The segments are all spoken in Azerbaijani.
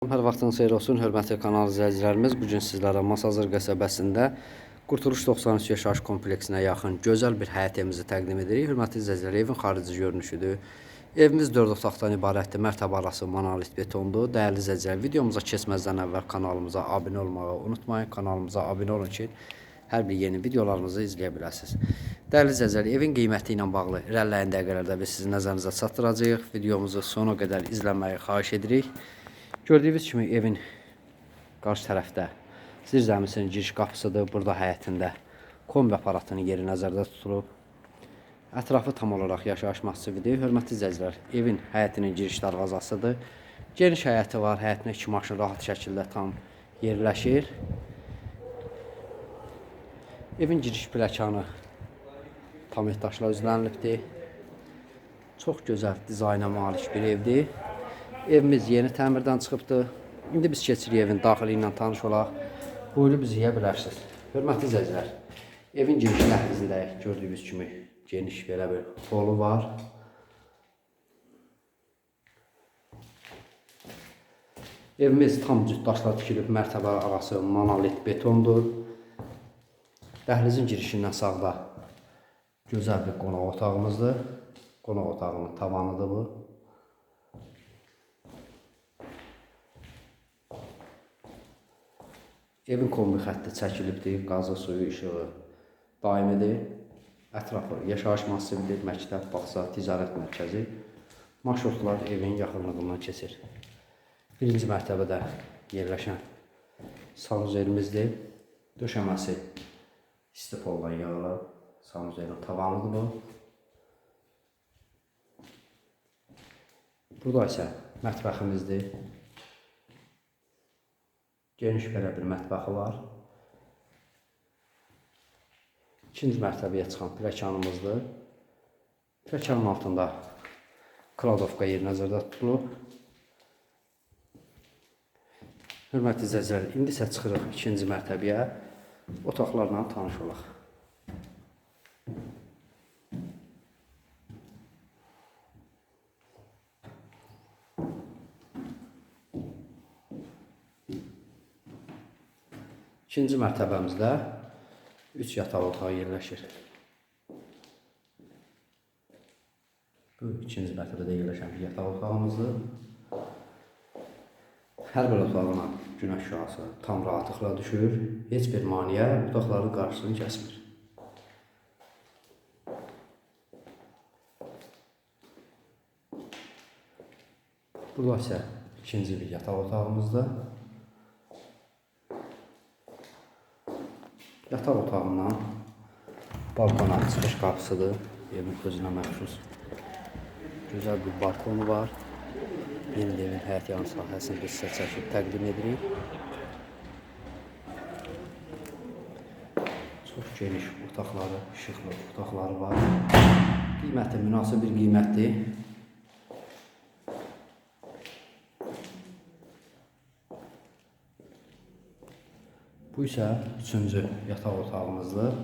Hər vaxtınız xeyir olsun, hörmətli kanal izləyicilərimiz. Bu gün sizlərə Masazır qəsəbəsində Qurtuluş 93 yaşayış kompleksinə yaxın gözəl bir həyət evimizi təqdim edirik. Hörmətli izləyicilər, evin xarici görünüşüdür. Evimiz 4 otaqdan ibarətdir. Mərtəbə arası monolit betondur. Dəyərli izləyicilər, videomuza keçməzdən əvvəl kanalımıza abunə olmağı unutmayın. Kanalımıza abunə olun ki, hər bir yeni videolarımızı izləyə biləsiniz. Dəyərli izləyicilər, evin qiyməti ilə bağlı irəliləyən dəqiqələrdə biz sizin nəzərinizə çatdıracağıq. Videomuzu sona qədər izləməyi xahiş edirik. Gördüyünüz kimi evin qarşı tərəfdə zirzəmisinin giriş qapısıdır. Burada həyətində kombi aparatının yeri nəzərdə tutulub. Ətrafı tam olaraq yaşayış massividir. Hörmətli izləyicilər, evin həyətinin giriş darvazasıdır. Geniş həyəti var. Həyətinə iki maşın rahat şəkildə tam yerləşir. Evin giriş pləkanı tam etaşla üzlənilibdir. Çox gözəl dizayna malik bir evdir. Evimiz yeni təmirdən çıxıbdır. İndi biz keçirik evin daxili ilə tanış olaq. Buyurub bizi yeyə bilərsiniz. Hörmətli izləyicilər, evin giriş dəhlizində gördüyünüz kimi geniş belə bir holu var. Evimiz tam cütdaşla tikilib, mərtəbə arası monolit betondur. Dəhlizin girişindən sağda gözəl bir qonaq otağımızdır. Qonaq otağının tavanıdır bu. Evin kombi xətti çəkilibdir, qazı, suyu, işığı daimidir. Ətrafı yaşayış massividir, məktəb, bağça, ticarət mərkəzi. Marşrutlar evin yaxınlığından keçir. Birinci mərtəbədə yerləşən sanuzelimizdir. Döşəməsi istipoldan yağlı sanuzelin tavanıdır bu. Burada isə mətbəximizdir. Geniş belə bir mətbəxi var. İkinci mərtəbəyə çıxan pləkanımızdır. Pləkanın altında kladovka yeri nəzərdə tutulub. Hörmətli izləyicilər, indi isə çıxırıq ikinci mərtəbəyə. Otaqlarla tanış olaq. İkinci mərtəbəmizdə 3 yataq otağı yerləşir. Bu ikinci mərtəbədə yerləşən bir yataq otağımızdır. Hər bir otağına günəş şüası tam rahatlıqla düşür. Heç bir maneə otaqların qarşısını kəsmir. Burada isə ikinci bir yataq otağımızdır. Yataq otağından balkona çıxış qapısıdır. Evin özünə məxsus. Gözəl bir balkonu var. Yeni evin həyət yanı sahəsini biz sizə çəkib təqdim edirik. Çox geniş otaqları, işıqlı otaqları var. Qiyməti münasib bir qiymətdir. Bu isə üçüncü yataq otağımızdır.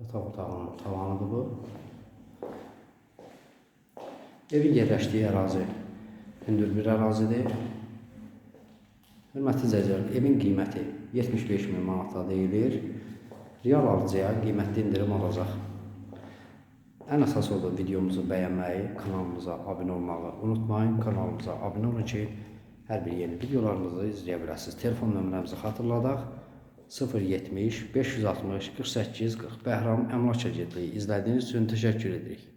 Yataq otağının tavanıdır bu. Evin yerləşdiyi ərazi hündür bir ərazidir. Hörmətli izləyicilər, evin qiyməti 75 min manata deyilir. Real alıcıya qiymətli indirim olacaq. Ən əsas odur videomuzu bəyənməyi, kanalımıza abunə olmağı unutmayın. Kanalımıza abunə olun ki, hər bir yeni videolarımızı izləyə biləsiniz. Telefon nömrəmizi xatırladaq. 070 560 48 40 Bəhram Əmlak Agentliyi izlədiyiniz üçün təşəkkür edirik.